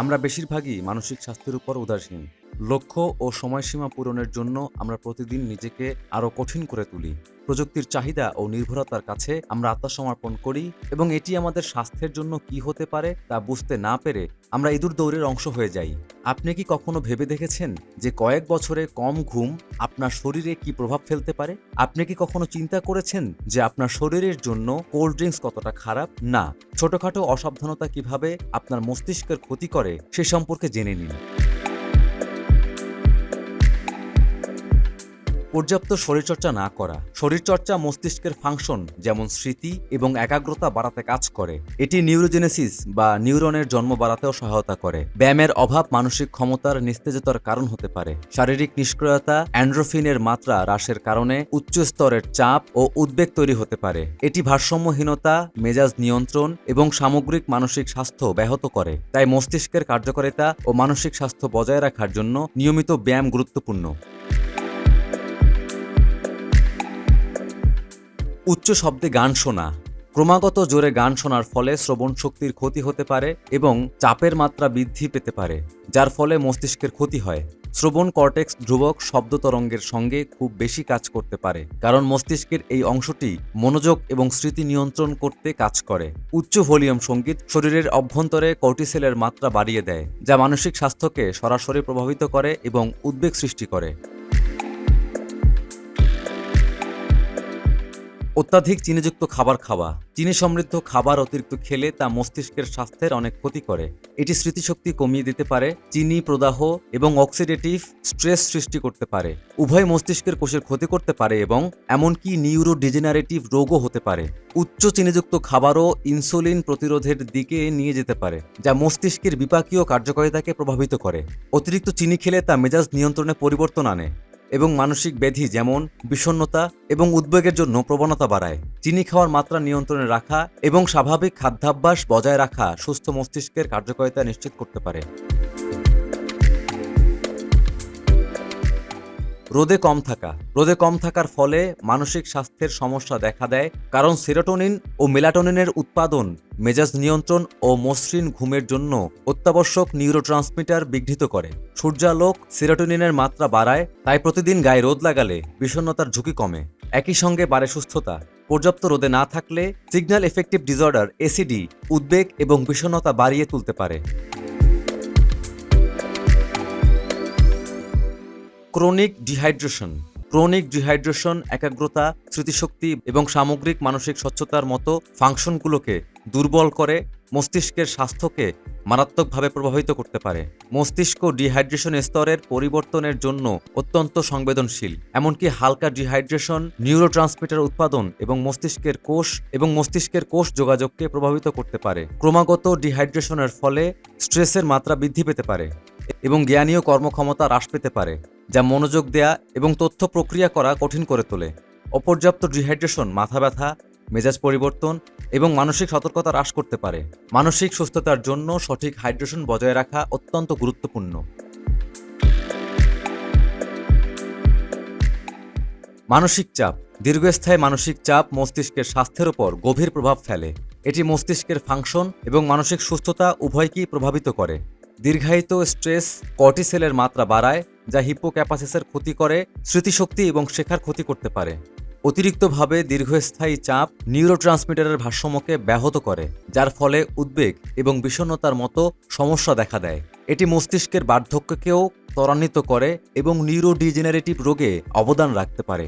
আমরা বেশিরভাগই মানসিক স্বাস্থ্যের উপর উদাসীন। লক্ষ্য ও সময়সীমা পূরণের জন্য আমরা প্রতিদিন নিজেকে আরও কঠিন করে তুলি। প্রযুক্তির চাহিদা ও নির্ভরতার কাছে আমরা আত্মসমর্পণ করি এবং এটি আমাদের স্বাস্থ্যের জন্য কি হতে পারে তা বুঝতে না পেরে আমরা ইঁদুর দৌড়ের অংশ হয়ে যাই। আপনি কি কখনো ভেবে দেখেছেন যে কয়েক বছরে কম ঘুম আপনার শরীরে কি প্রভাব ফেলতে পারে? আপনি কি কখনো চিন্তা করেছেন যে আপনার শরীরের জন্য কোল্ড ড্রিঙ্কস কতটা খারাপ? না। ছোটখাটো অসাবধানতা কীভাবে আপনার মস্তিষ্কের ক্ষতি করে সে সম্পর্কে জেনে নিন। পর্যাপ্ত শরীরচর্চা না করা, শরীরচর্চা মস্তিষ্কের ফাংশন যেমন স্মৃতি এবং একাগ্রতা বাড়াতে কাজ করে, এটি নিউরোজেনেসিস বা নিউরনের জন্ম বাড়াতেও সহায়তা করে। ব্যায়ামের অভাব মানসিক ক্ষমতার নিস্তেজতার কারণ হতে পারে। শারীরিক নিষ্ক্রিয়তা, অ্যান্ড্রোফিনের মাত্রা হ্রাসের কারণে উচ্চ স্তরের চাপ ও উদ্বেগ তৈরি হতে পারে। এটি ভারসাম্যহীনতা, মেজাজ নিয়ন্ত্রণ এবং সামগ্রিক মানসিক স্বাস্থ্য ব্যাহত করে। তাই মস্তিষ্কের কার্যকারিতা ও মানসিক স্বাস্থ্য বজায় রাখার জন্য নিয়মিত ব্যায়াম গুরুত্বপূর্ণ। উচ্চ শব্দে গান শোনা। ক্রমাগত জোরে গান শোনার ফলে শ্রবণ শক্তির ক্ষতি হতে পারে এবং চাপের মাত্রা বৃদ্ধি পেতে পারে, যার ফলে মস্তিষ্কের ক্ষতি হয়। শ্রবণ কর্টেক্স ধ্রুবক শব্দ তরঙ্গের সঙ্গে খুব বেশি কাজ করতে পারে, কারণ মস্তিষ্কের এই অংশটি মনোযোগ এবং স্মৃতি নিয়ন্ত্রণ করতে কাজ করে। উচ্চ ভলিউম সংগীত শরীরের অভ্যন্তরে কর্টিসেলের মাত্রা বাড়িয়ে দেয়, যা মানসিক স্বাস্থ্যকে সরাসরি প্রভাবিত করে এবং উদ্বেগ সৃষ্টি করে। অত্যাধিক চিনিযুক্ত খাবার খাওয়া, চিনি সমৃদ্ধ খাবার অতিরিক্ত খেলে তা মস্তিষ্কের স্বাস্থ্যের অনেক ক্ষতি করে। এটি স্মৃতিশক্তি কমিয়ে দিতে পারে, চিনি প্রদাহ এবং অক্সিডেটিভ স্ট্রেস সৃষ্টি করতে পারে। উভয় মস্তিষ্কের কোষের ক্ষতি করতে পারে এবং এমনকি নিউরো ডিজেনারেটিভ রোগও হতে পারে। উচ্চ চিনিযুক্ত খাবারও ইনসুলিন প্রতিরোধের দিকে নিয়ে যেতে পারে, যা মস্তিষ্কের বিপাকীয় কার্যকারিতাকে প্রভাবিত করে। অতিরিক্ত চিনি খেলে তা মেজাজ নিয়ন্ত্রণে পরিবর্তন আনে। এবং মানসিক ব্যাধি যেমন বিষণ্নতা এবং উদ্বেগের জন্য প্রবণতা বাড়ায়। চিনি খাওয়ার মাত্রা নিয়ন্ত্রণে রাখা এবং স্বাভাবিক খাদ্যাভ্যাস বজায় রাখা সুস্থ মস্তিষ্কের কার্যকারিতা নিশ্চিত করতে পারে। রোদে কম থাকা। রোদে কম থাকার ফলে মানসিক স্বাস্থ্যের সমস্যা দেখা দেয়, কারণ সেরোটোনিন ও মেলাটোনিনের উৎপাদন, মেজাজ নিয়ন্ত্রণ ও মসৃণ ঘুমের জন্য অত্যাবশ্যক নিউরোট্রান্সমিটার বিঘ্নিত করে। সূর্যালোক সেরোটোনিনের মাত্রা বাড়ায়, তাই প্রতিদিন গায়ে রোদ লাগালে বিষণ্ণতার ঝুঁকি কমে। একই সঙ্গে বাড়ে সুস্থতা। পর্যাপ্ত রোদে না থাকলে সিগন্যাল এফেক্টিভ ডিসঅর্ডার এসিডি উদ্বেগ এবং বিষণ্ণতা বাড়িয়ে তুলতে পারে। Chronic dehydration. ক্রনিক ডিহাইড্রেশন, একাগ্রতা, স্মৃতিশক্তি এবং সামগ্রিক মানসিক স্বচ্ছতার মতো ফাংশনগুলোকে দুর্বল করে মস্তিষ্কের স্বাস্থ্যকে মারাত্মকভাবে প্রভাবিত করতে পারে। মস্তিষ্ক ডিহাইড্রেশন স্তরের পরিবর্তনের জন্য অত্যন্ত সংবেদনশীল, এমনকি হালকা ডিহাইড্রেশন, নিউরোট্রান্সমিটার উৎপাদন এবং মস্তিষ্কের কোষ এবং মস্তিষ্কের কোষ যোগাযোগকে প্রভাবিত করতে পারে। ক্রমাগত ডিহাইড্রেশনের ফলে স্ট্রেসের মাত্রা বৃদ্ধি পেতে পারে এবং জ্ঞানীয় কর্মক্ষমতা হ্রাস পেতে পারে। যা মনোযোগ দেয়া এবং তথ্য প্রক্রিয়া করা কঠিন করে তোলে। অপর্যাপ্ত ডিহাইড্রেশন মাথা ব্যথা, মেজাজ পরিবর্তন এবং মানসিক সতর্কতা হ্রাস করতে পারে। মানসিক সুস্থতার জন্য সঠিক হাইড্রেশন বজায় রাখা অত্যন্ত গুরুত্বপূর্ণ। মানসিক চাপ। দীর্ঘস্থায়ী মানসিক চাপ মস্তিষ্কের স্বাস্থ্যের উপর গভীর প্রভাব ফেলে। এটি মস্তিষ্কের ফাংশন এবং মানসিক সুস্থতা উভয়কেই প্রভাবিত করে। দীর্ঘায়িত স্ট্রেস কর্টিসেলের মাত্রা বাড়ায়, যা হিপোক্যাপাসিসের ক্ষতি করে, স্মৃতিশক্তি এবং শেখার ক্ষতি করতে পারে। অতিরিক্তভাবে দীর্ঘস্থায়ী চাপ নিউরোট্রান্সমিটারের ভারসাম্যকে ব্যাহত করে, যার ফলে উদ্বেগ এবং বিষণ্ণতার মতো সমস্যা দেখা দেয়। এটি মস্তিষ্কের বার্ধক্যকেও ত্বরান্বিত করে এবং নিউরোডিজেনারেটিভ রোগে অবদান রাখতে পারে।